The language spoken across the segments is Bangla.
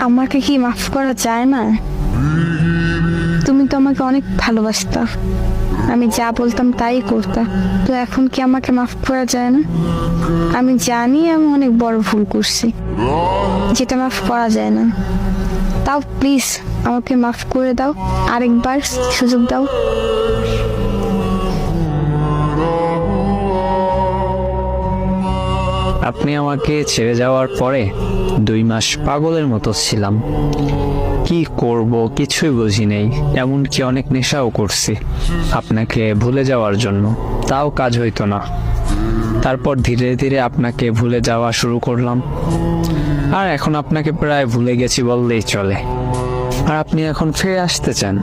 আমাকে কি মাফ করা যায় না? তুমি তো আমাকে অনেক ভালোবাসতা। আমি যা বলতাম তাই করতাম তো এখন কি আমাকে মাফ করা যায় না? আমি জানি আমি অনেক বড় ভুল করছি। যেটা মাফ করা যায় না। তাও প্লিজ আমাকে মাফ করে দাও। আরেকবার সুযোগ দাও। আপনি আমাকে ছেড়ে যাওয়ার পরে দুই মাস পাগলের মতো ছিলাম। কি করব কিছুই বুঝি নেই, এমনকি অনেক নেশাও করছি আপনাকে ভুলে যাওয়ার জন্য। তাও কাজ হইতো না। তারপর ধীরে ধীরে আপনাকে ভুলে যাওয়া শুরু করলাম। আর এখন আপনাকে প্রায় ভুলে গেছি বললেই চলে। আর আপনি এখন ফিরে আসতে চান?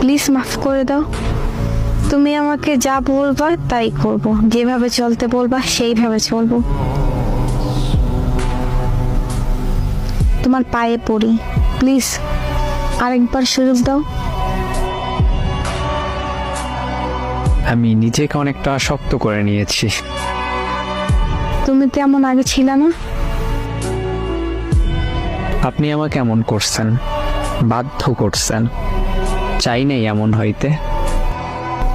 প্লিজ মাফ করে দাও। তুমি আমাকে যা বলবা তাই করব। যেভাবে চলতে বলবা সেইভাবে চলবো। তোমার পায়ে পড়ি। প্লিজ আরেকবার সুযোগ দাও। আমি নিজেকে অনেকটা শক্ত করে নিয়েছি। তুমি তো এমন আগে ছিল না। আপনি আমাকে এমন করছেন বাধ্য করছেন। চাই নাই এমন হইতে।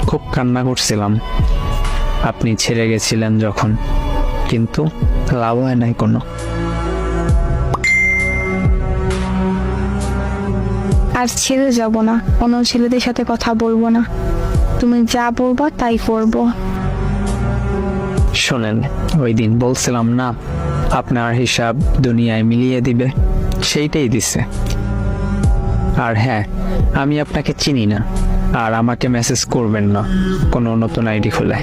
খুব কান্না করছিলাম। আপনি ছেড়ে গেছিলেন যখন কিন্তু লাভ হয় নাই কোনো। আর ছেড়ে যাব না অন্য ছেলেদের সাথে কথা বলব না। তুমি যা বলবা তাই করব। শোনেন ওই দিন বলছিলাম না আপনার হিসাব দুনিয়ায় মিলিয়ে দিবে সেইটাই দিছে। আর হ্যাঁ আমি আপনাকে চিনি না। আর আমাকে মেসেজ করবেন না। কোনো নতুন আইডি খুলে।